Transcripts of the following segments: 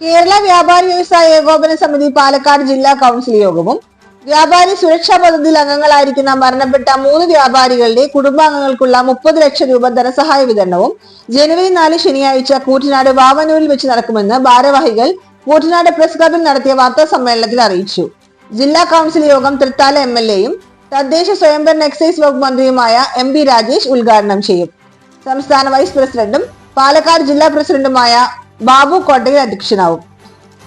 കേരള വ്യാപാരി വ്യവസായ ഏകോപന സമിതി പാലക്കാട് ജില്ലാ കൗൺസിൽ യോഗവും വ്യാപാരി സുരക്ഷാ പദ്ധതിയിൽ അംഗങ്ങളായിരിക്കുന്ന മരണപ്പെട്ട മൂന്ന് വ്യാപാരികളുടെ കുടുംബാംഗങ്ങൾക്കുള്ള മുപ്പത് ലക്ഷം രൂപ ധനസഹായ വിതരണവും ജനുവരി നാല് ശനിയാഴ്ച കൂറ്റനാട് വാവനൂരിൽ വെച്ച് നടക്കുമെന്ന് ഭാരവാഹികൾ കൂറ്റനാട് പ്രസ് ക്ലബിൽ നടത്തിയ വാർത്താ സമ്മേളനത്തിൽ അറിയിച്ചു. ജില്ലാ കൗൺസിൽ യോഗം തൃത്താല എം എൽ എയും തദ്ദേശ സ്വയംഭരണ എക്സൈസ് വകുപ്പ് മന്ത്രിയുമായ എം പി രാജേഷ് ഉദ്ഘാടനം ചെയ്യും. സംസ്ഥാന വൈസ് പ്രസിഡന്റും പാലക്കാട് ജില്ലാ പ്രസിഡന്റുമായ ബാബു കോട്ടയിൽ അധ്യക്ഷനാവും.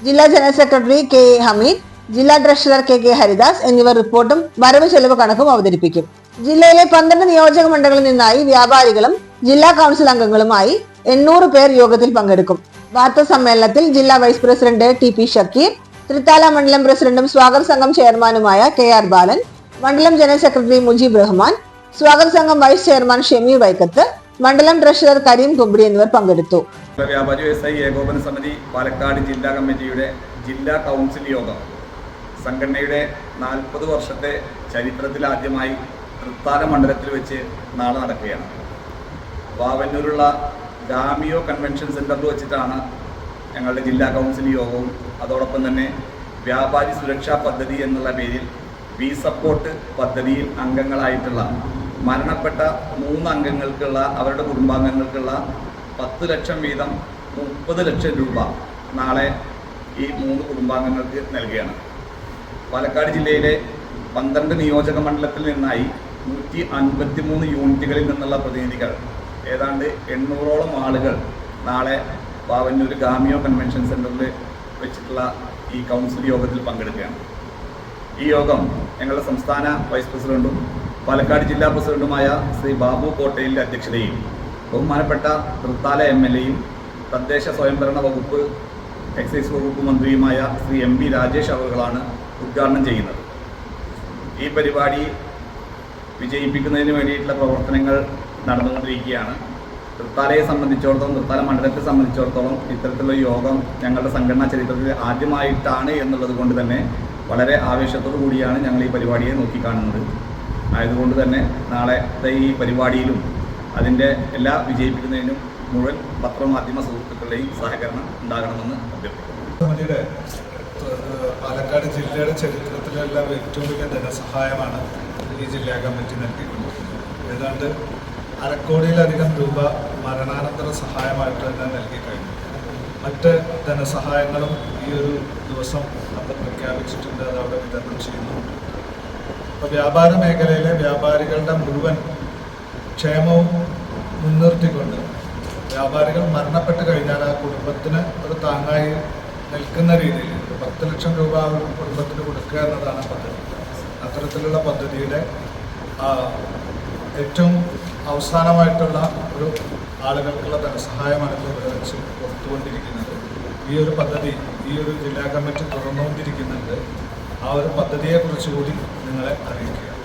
ജില്ലാ general secretary K A Hameed ജില്ലാ ട്രഷറർ കെ കെ ഹരിദാസ് എന്നിവർ റിപ്പോർട്ടും വരവ് ചെലവ് കണക്കും അവതരിപ്പിക്കും. ജില്ലയിലെ പന്ത്രണ്ട് നിയോജക മണ്ഡലങ്ങളിൽ നിന്നായി വ്യാപാരികളും ജില്ലാ കൗൺസിൽ അംഗങ്ങളുമായി എണ്ണൂറ് പേർ യോഗത്തിൽ പങ്കെടുക്കും. വാർത്താ സമ്മേളനത്തിൽ ജില്ലാ vice president T P Shakeer Thrithala മണ്ഡലം പ്രസിഡന്റും സ്വാഗത സംഘം ചെയർമാനുമായ കെ ആർ ബാലൻ മണ്ഡലം ജനറൽ സെക്രട്ടറി മുജീബ് റഹ്മാൻ സ്വാഗത സംഘം വൈസ് ചെയർമാൻ ഷമീർ വൈക്കത്ത് മണ്ഡലം ട്രഷറർ കരീം കുമ്പിടി എന്നിവർ പങ്കെടുത്തു. വ്യാപാരി വ്യവസായി ഏകോപന സമിതി പാലക്കാട് ജില്ലാ കമ്മിറ്റിയുടെ ജില്ലാ കൗൺസിൽ യോഗം. സംഘടനയുടെ നാൽപ്പത് വർഷത്തെ ചരിത്രത്തിൽ ആദ്യമായി തൃത്താല മണ്ഡലത്തിൽ വെച്ച് നാളെ നടക്കുകയാണ്. വാവന്നൂരുള്ള ഗാമിയോ കൺവെൻഷൻ സെന്ററിൽ വെച്ചിട്ടാണ് ഞങ്ങളുടെ ജില്ലാ കൗൺസിൽ യോഗവും അതോടൊപ്പം തന്നെ വ്യാപാരി സുരക്ഷാ പദ്ധതി എന്നുള്ള പേരിൽ വി സപ്പോർട്ട് പദ്ധതിയിൽ അംഗങ്ങളായിട്ടുള്ള മരണപ്പെട്ട മൂന്ന് അംഗങ്ങൾക്കുള്ള അവരുടെ കുടുംബാംഗങ്ങൾക്കുള്ള പത്ത് ലക്ഷം വീതം മുപ്പത് ലക്ഷം രൂപ നാളെ ഈ മൂന്ന് കുടുംബാംഗങ്ങൾക്ക് നൽകുകയാണ്. പാലക്കാട് ജില്ലയിലെ പന്ത്രണ്ട് നിയോജക മണ്ഡലത്തിൽ നിന്നായി നൂറ്റി അൻപത്തി മൂന്ന് യൂണിറ്റുകളിൽ നിന്നുള്ള പ്രതിനിധികൾ ഏതാണ്ട് എണ്ണൂറോളം ആളുകൾ നാളെ പാവന്നൂർ ഗാമിയോ കൺവെൻഷൻ സെന്ററിൽ വെച്ചിട്ടുള്ള ഈ കൗൺസിൽ യോഗത്തിൽ പങ്കെടുക്കുകയാണ്. ഈ യോഗം ഞങ്ങളുടെ സംസ്ഥാന വൈസ് പ്രസിഡന്റും പാലക്കാട് ജില്ലാ പ്രസിഡന്റുമായ ശ്രീ ബാബു കോട്ടയിലെ അധ്യക്ഷതയിൽ ബഹുമാനപ്പെട്ട തൃത്താല എം എൽ എയും തദ്ദേശ സ്വയംഭരണ വകുപ്പ് എക്സൈസ് വകുപ്പ് മന്ത്രിയുമായ ശ്രീ എം വി രാജേഷ് അവറുകളാണ് ഉദ്ഘാടനം ചെയ്യുന്നത്. ഈ പരിപാടി വിജയിപ്പിക്കുന്നതിന് വേണ്ടിയിട്ടുള്ള പ്രവർത്തനങ്ങൾ നടന്നുകൊണ്ടിരിക്കുകയാണ്. തൃത്താലയെ സംബന്ധിച്ചിടത്തോളം തൃത്താല മണ്ഡലത്തെ സംബന്ധിച്ചിടത്തോളം ഇത്തരത്തിലുള്ള യോഗം ഞങ്ങളുടെ സംഘടനാ ചരിത്രത്തിൽ ആദ്യമായിട്ടാണ് എന്നുള്ളത് കൊണ്ട് തന്നെ വളരെ ആവേശത്തോടു കൂടിയാണ് ഞങ്ങൾ ഈ പരിപാടിയെ നോക്കിക്കാണുന്നത്. ആയതുകൊണ്ട് തന്നെ നാളത്തെ ഈ പരിപാടിയിലും അതിന്റെ എല്ലാ വിജയിപ്പിക്കുന്നതിനും മുഴുവൻ പത്രമാധ്യമ സുഹൃത്തുക്കളുടെയും സഹകരണം ഉണ്ടാകണമെന്ന് അഭ്യർത്ഥിക്കുന്നു. പാലക്കാട് ജില്ലയുടെ ചരിത്രത്തിലെല്ലാം ഏറ്റവും വലിയ ധനസഹായമാണ് ഈ ജില്ലാ കമ്മിറ്റി നൽകിയിട്ടുള്ളത് ഏതാണ്ട് അരക്കോടിയിലധികം രൂപ മരണാനന്തര സഹായമായിട്ട് തന്നെ നൽകി കഴിഞ്ഞു. മറ്റ് ധനസഹായങ്ങളും ഈ ഒരു ദിവസം നമ്മൾ പ്രഖ്യാപിച്ചിട്ടുണ്ട് അത് അവിടെ വിതരണം ചെയ്യുന്നുണ്ട് അപ്പോൾ വ്യാപാര മേഖലയിലെ വ്യാപാരികളുടെ മുഴുവൻ ക്ഷേമവും മുൻനിർത്തിക്കൊണ്ട് വ്യാപാരികൾ മരണപ്പെട്ട് കഴിഞ്ഞാൽ ആ കുടുംബത്തിന് ഒരു താങ്ങായി നിൽക്കുന്ന രീതിയിൽ ഒരു പത്ത് ലക്ഷം രൂപ ഒരു കുടുംബത്തിന് കൊടുക്കുക എന്നതാണ് പദ്ധതി. അത്തരത്തിലുള്ള പദ്ധതിയുടെ ഏറ്റവും അവസാനമായിട്ടുള്ള ഒരു ആളുകൾക്കുള്ള ധനസഹായമാണ് ഇപ്പോൾ ഇവിടെ വെച്ച് കൊടുത്തുകൊണ്ടിരിക്കുന്നത്. ഈ ഒരു പദ്ധതി ഈ ഒരു ജില്ലാ കമ്മിറ്റി തുറന്നുകൊണ്ടിരിക്കുന്നുണ്ട് ആ ഒരു പദ്ധതിയെക്കുറിച്ച് കൂടി നിങ്ങളെ അറിയിക്കുക